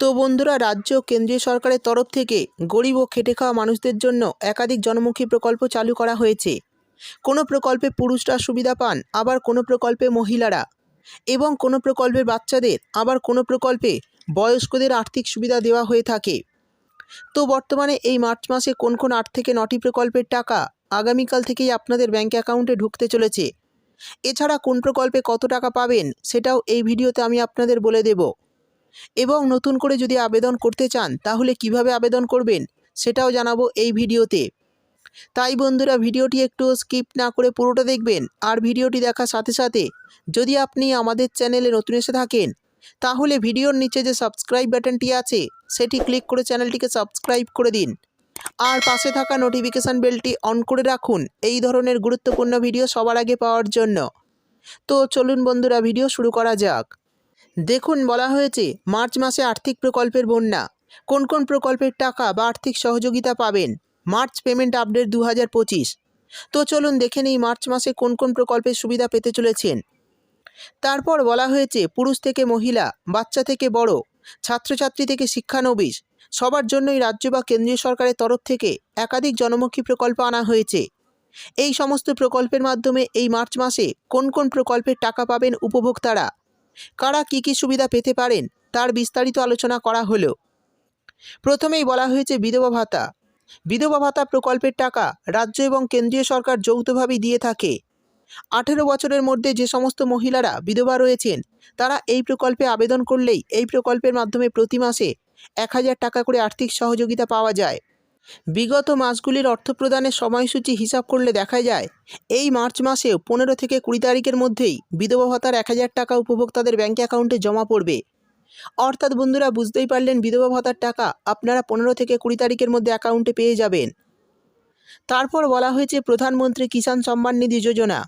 তো বন্ধুরা, রাজ্য কেন্দ্রীয় সরকারের তরফ থেকে গরিব ও খেটে খাওয়া মানুষদের জন্য একাধিক জনমুখী প্রকল্প চালু করা হয়েছে। কোনো প্রকল্পে পুরুষরা সুবিধা পান, আবার কোনো প্রকল্পে মহিলারা। এবং কোনো প্রকল্পের বাচ্চাদের, আবার কোনো প্রকল্পে বয়স্কদের আর্থিক সুবিধা দেওয়া হয়ে থাকে। তো বর্তমানে এই মার্চ মাসে কোন কোন আট থেকে নটি প্রকল্পের টাকা আগামীকাল থেকেই আপনাদের ব্যাঙ্ক অ্যাকাউন্টে ঢুকতে চলেছে। এছাড়া কোন প্রকল্পে কত টাকা পাবেন, সেটাও এই ভিডিওতে আমি আপনাদের বলে দেব। এবং নতুন করে যদি আবেদন করতে চান, তাহলে কীভাবে আবেদন করবেন সেটাও জানাব এই ভিডিওতে। তাই বন্ধুরা, ভিডিওটি একটু স্কিপ না করে পুরোটা দেখবেন আর ভিডিওটি দেখার সাথে সাথে যদি আপনি আমাদের চ্যানেলে নতুন এসে থাকেন, তাহলে ভিডিওর নিচে যে সাবস্ক্রাইব বাটনটি আছে, সেটি ক্লিক করে চ্যানেলটিকে সাবস্ক্রাইব করে দিন। আর পাশে থাকা নোটিফিকেশান বেলটি অন করে রাখুন, এই ধরনের গুরুত্বপূর্ণ ভিডিও সবার আগে পাওয়ার জন্য। তো চলুন বন্ধুরা, ভিডিও শুরু করা যাক। দেখুন বলা হয়েছে, মার্চ মাসে আর্থিক প্রকল্পের বন্যা। কোন কোন প্রকল্পের টাকা বা আর্থিক সহযোগিতা পাবেন? মার্চ পেমেন্ট আপডেট দু হাজার পঁচিশ। তো চলুন দেখে নিই মার্চ মাসে কোন কোন প্রকল্পের সুবিধা পেতে চলেছেন। তারপর বলা হয়েছে, পুরুষ থেকে মহিলা, বাচ্চা থেকে বড়, ছাত্রছাত্রী থেকে শিক্ষানবিশ সবার জন্যই রাজ্য বা কেন্দ্রীয় সরকারের তরফ থেকে একাধিক জনমুখী প্রকল্প আনা হয়েছে। এই সমস্ত প্রকল্পের মাধ্যমে এই মার্চ মাসে কোন কোন প্রকল্পের টাকা পাবেন উপভোক্তারা? কারা কী কী সুবিধা পেতে পারেন, তার বিস্তারিত আলোচনা করা হলো। প্রথমেই বলা হয়েছে বিধবা ভাতা। বিধবা ভাতা প্রকল্পের টাকা রাজ্য এবং কেন্দ্রীয় সরকার যৌথভাবেই দিয়ে থাকে। আঠেরো বছরের মধ্যে যে সমস্ত মহিলারা বিধবা রয়েছেন, তারা এই প্রকল্পে আবেদন করলেই এই প্রকল্পের মাধ্যমে প্রতি মাসে এক হাজার টাকা করে আর্থিক সহযোগিতা পাওয়া যায়। বিগত মাসগুলির অর্থ প্রদানের সময়সূচি হিসাব করলে দেখা যায়, এই মার্চ মাসেও পনেরো থেকে কুড়ি তারিখের মধ্যেই বিধবা ভাতার এক হাজার টাকা উপভোক্তাদের ব্যাঙ্ক অ্যাকাউন্টে জমা পড়বে। অর্থাৎ বন্ধুরা, বুঝতেই পারলেন বিধবা ভাতার টাকা আপনারা পনেরো থেকে কুড়ি তারিখের মধ্যে অ্যাকাউন্টে পেয়ে যাবেন। তারপর বলা হয়েছে প্রধানমন্ত্রী কিষাণ সম্মান নিধি যোজনা।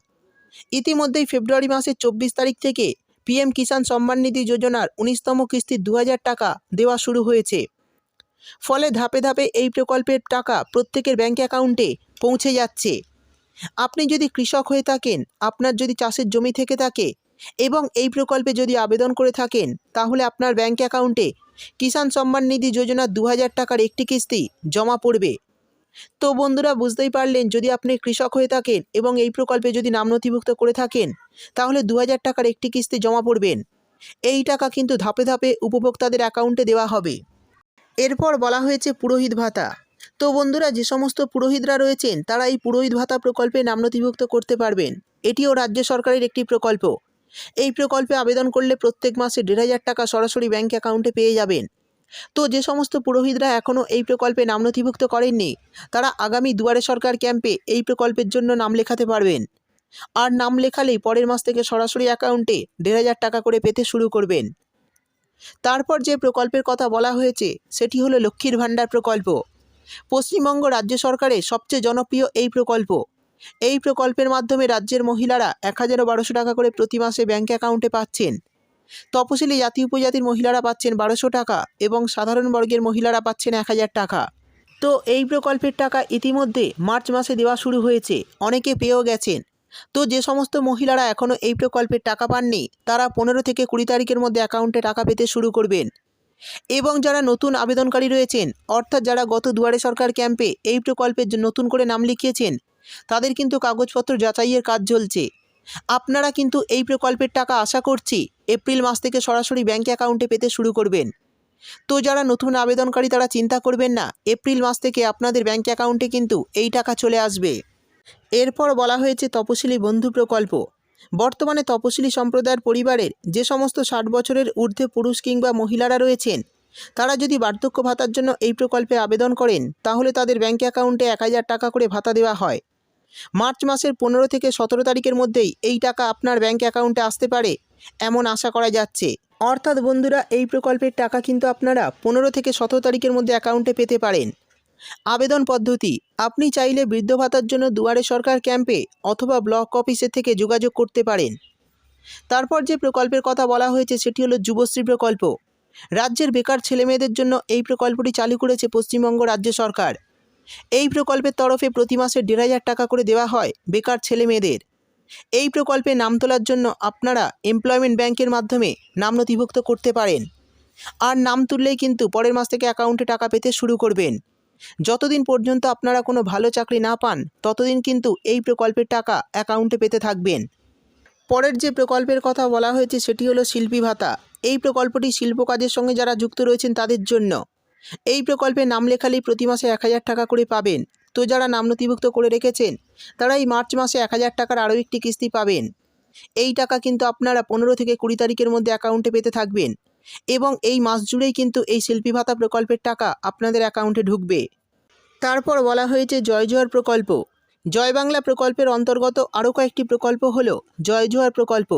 ইতিমধ্যেই ফেব্রুয়ারি মাসের চব্বিশ তারিখ থেকে পিএম কিষাণ সম্মান নিধি যোজনার উনিশতম কিস্তির দু টাকা দেওয়া শুরু হয়েছে। ফলে ধাপে ধাপে এই প্রকল্পের টাকা প্রত্যেকের ব্যাঙ্ক অ্যাকাউন্টে পৌঁছে যাচ্ছে। আপনি যদি কৃষক হয়ে থাকেন, আপনার যদি চাষের জমি থেকে থাকে এবং এই প্রকল্পে যদি আবেদন করে থাকেন, তাহলে আপনার ব্যাঙ্ক অ্যাকাউন্টে কিষাণ সম্মান নিধি যোজনার দু টাকার একটি কিস্তি জমা পড়বে। তো বন্ধুরা, বুঝতেই পারলেন, যদি আপনি কৃষক হয়ে থাকেন এবং এই প্রকল্পে যদি নাম নথিভুক্ত করে থাকেন, তাহলে দু হাজার টাকার একটি কিস্তি জমা পড়বেন। এই টাকা কিন্তু ধাপে ধাপে উপভোক্তাদের অ্যাকাউন্টে দেওয়া হবে। এরপর বলা হয়েছে পুরোহিত ভাতা। তো বন্ধুরা, যে সমস্ত পুরোহিতরা রয়েছেন, তারা এই পুরোহিত ভাতা প্রকল্পে নাম নথিভুক্ত করতে পারবেন। এটিও রাজ্য সরকারের একটি প্রকল্প। এই প্রকল্পে আবেদন করলে প্রত্যেক মাসে দেড় হাজার টাকা সরাসরি ব্যাঙ্ক অ্যাকাউন্টে পেয়ে যাবেন। তো যে সমস্ত পুরোহিতরা এখনও এই প্রকল্পে নাম নথিভুক্ত করেননি, তারা আগামী দুয়ারে সরকার ক্যাম্পে এই প্রকল্পের জন্য নাম লেখাতে পারবেন। আর নাম লেখালেই পরের মাস থেকে সরাসরি অ্যাকাউন্টে দেড় হাজার টাকা করে পেতে শুরু করবেন। তারপর যে প্রকল্পের কথা বলা হয়েছে, সেটি হলো লক্ষ্মীর ভাণ্ডার প্রকল্প। পশ্চিমবঙ্গ রাজ্য সরকারের সবচেয়ে জনপ্রিয় এই প্রকল্প। এই প্রকল্পের মাধ্যমে রাজ্যের মহিলারা এক হাজার বারোশো টাকা করে প্রতি মাসে ব্যাঙ্ক অ্যাকাউন্টে পাচ্ছেন। তপশিলি জাতি উপজাতির মহিলারা পাচ্ছেন বারোশো টাকা এবং সাধারণ বর্গের মহিলারা পাচ্ছেন এক হাজার টাকা। তো এই প্রকল্পের টাকা ইতিমধ্যে মার্চ মাসে দেওয়া শুরু হয়েছে। অনেকে পেয়েও গেছেন। তো যে সমস্ত মহিলারা এখনও এই প্রকল্পের টাকা পাননি, তারা পনেরো থেকে কুড়ি তারিখের মধ্যে অ্যাকাউন্টে টাকা পেতে শুরু করবেন। এবং যারা নতুন আবেদনকারী রয়েছেন, অর্থাৎ যারা গত দুয়ারে সরকার ক্যাম্পে এই প্রকল্পের নতুন করে নাম লিখিয়েছেন, তাদের কিন্তু কাগজপত্র যাচাইয়ের কাজ চলছে। আপনারা কিন্তু এই প্রকল্পের টাকা আশা করছি এপ্রিল মাস থেকে সরাসরি ব্যাঙ্ক অ্যাকাউন্টে পেতে শুরু করবেন। তো যারা নতুন আবেদনকারী, তারা চিন্তা করবেন না, এপ্রিল মাস থেকে আপনাদের ব্যাঙ্ক অ্যাকাউন্টে কিন্তু এই টাকা চলে আসবে। এরপর বলা হয়েছে তপশিলি বন্ধু প্রকল্প। বর্তমানে তপশিলি সম্প্রদায়ের পরিবারের যে সমস্ত ষাট বছরের ঊর্ধ্বে পুরুষ কিংবা মহিলারা রয়েছেন, তারা যদি বার্ধক্য ভাতার জন্য এই প্রকল্পে আবেদন করেন, তাহলে তাদের ব্যাঙ্ক অ্যাকাউন্টে এক হাজার টাকা করে ভাতা দেওয়া হয়। মার্চ মাসের পনেরো থেকে সতেরো তারিখের মধ্যেই এই টাকা আপনার ব্যাঙ্ক অ্যাকাউন্টে আসতে পারে, এমন আশা করা যাচ্ছে। অর্থাৎ বন্ধুরা, এই প্রকল্পের টাকা কিন্তু আপনারা পনেরো থেকে সতেরো তারিখের মধ্যে অ্যাকাউন্টে পেতে পারেন। আবেদন পদ্ধতি। আপনি চাইলে বৃদ্ধ ভাতার জন্য দুয়ারে সরকার ক্যাম্পে অথবা ব্লক অফিসের থেকে যোগাযোগ করতে পারেন। তারপর যে প্রকল্পের কথা বলা হয়েছে সেটি হলো যুবশ্রী প্রকল্প। রাজ্যের বেকার ছেলেমেয়েদের জন্য এই প্রকল্পটি চালু করেছে পশ্চিমবঙ্গ রাজ্য সরকার। এই প্রকল্পের তরফে প্রতি মাসে দেড় হাজার টাকা করে দেওয়া হয় বেকার ছেলে মেয়েদের এই প্রকল্পে নাম তোলার জন্য আপনারা এমপ্লয়মেন্ট ব্যাংকের মাধ্যমে নাম নথিভুক্ত করতে পারেন। আর নাম তুললেই কিন্তু পরের মাস থেকে অ্যাকাউন্টে টাকা পেতে শুরু করবেন। যতদিন পর্যন্ত আপনারা কোনো ভালো চাকরি না পান, ততদিন কিন্তু এই প্রকল্পের টাকা অ্যাকাউন্টে পেতে থাকবেন। পরের যে প্রকল্পের কথা বলা হয়েছে সেটি হলো শিল্পী ভাতা। এই প্রকল্পটি শিল্প কাজের সঙ্গে যারা যুক্ত রয়েছেন তাদের জন্য। এই প্রকল্পে নাম লেখালেই প্রতি মাসে এক হাজার টাকা করে পাবেন। তো যারা নাম নথিভুক্ত করে রেখেছেন, তারা এই মার্চ মাসে এক হাজার টাকার আরও একটি কিস্তি পাবেন। এই টাকা কিন্তু আপনারা পনেরো থেকে কুড়ি তারিখের মধ্যে অ্যাকাউন্টে পেতে থাকবেন। এবং এই মাস জুড়েই কিন্তু এই শিল্পী ভাতা প্রকল্পের টাকা আপনাদের অ্যাকাউন্টে ঢুকবে। তারপর বলা হয়েছে জয় জোয়ার প্রকল্প। জয় বাংলা প্রকল্পের অন্তর্গত আরও কয়েকটি প্রকল্প হল জয় জোয়ার প্রকল্প।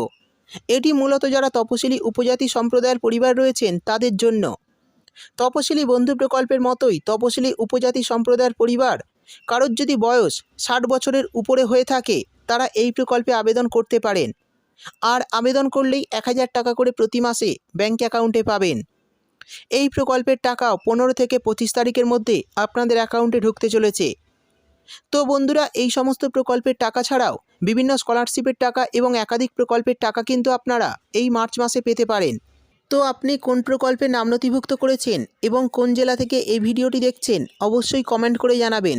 এটি মূলত যারা তপশিলি উপজাতি সম্প্রদায়ের পরিবার রয়েছেন তাদের জন্য। তপশিলি বন্ধু প্রকল্পের মতোই তপশিলি উপজাতি সম্প্রদায়ের পরিবার, কারোর যদি বয়স ষাট বছরের উপরে হয়ে থাকে, তারা এই প্রকল্পে আবেদন করতে পারেন। আর আবেদন করলেই এক হাজার টাকা করে প্রতি মাসে ব্যাঙ্ক অ্যাকাউন্টে পাবেন। এই প্রকল্পের টাকাও পনেরো থেকে পঁচিশ তারিখের মধ্যে আপনাদের অ্যাকাউন্টে ঢুকতে চলেছে। তো বন্ধুরা, এই সমস্ত প্রকল্পের টাকা ছাড়াও বিভিন্ন স্কলারশিপের টাকা এবং একাধিক প্রকল্পের টাকা কিন্তু আপনারা এই মার্চ মাসে পেতে পারেন। তো আপনি কোন প্রকল্পে নাম নথিভুক্ত করেছেন এবং কোন জেলা থেকে এই ভিডিওটি দেখছেন, অবশ্যই কমেন্ট করে জানাবেন।